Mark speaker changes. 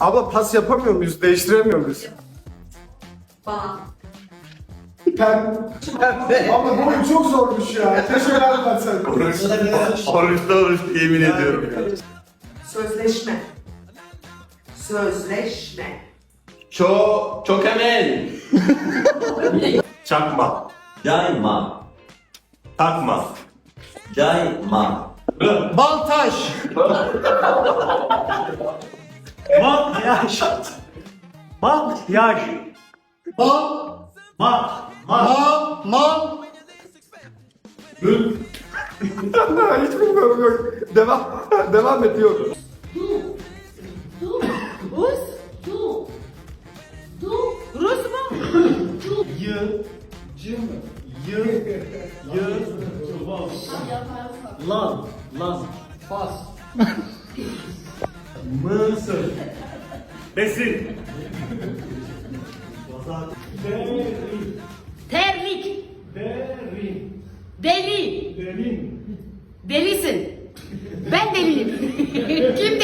Speaker 1: Abla pas yapamıyor muyuz? Değiştiremiyor muyuz?
Speaker 2: Bana.
Speaker 1: Pem. Ama bu oyun çok zormuş ya. Keşke ben sen.
Speaker 3: Oruçta oruç yemin ediyorum.
Speaker 2: Sözleşme. Sözleşme.
Speaker 4: Çok çok hemen.
Speaker 3: Çakma.
Speaker 4: Yayma.
Speaker 3: Takma.
Speaker 4: Yayma.
Speaker 5: Baltaş. Makyaj. Makyaj. Bal. Mak. Ma. Ma.
Speaker 1: Hiç bilmiyorum yok. Devam. Devam et yok.
Speaker 2: Rus. Du. Du. Rus mu?
Speaker 5: Y. C mi? Y. Y. Lan. Lan. Fas. Mısır.
Speaker 3: Besin.
Speaker 5: Derin.
Speaker 2: Terlik.
Speaker 5: Derin.
Speaker 2: Deli.
Speaker 5: Derin.
Speaker 2: Delisin. Ben deliyim. Kim?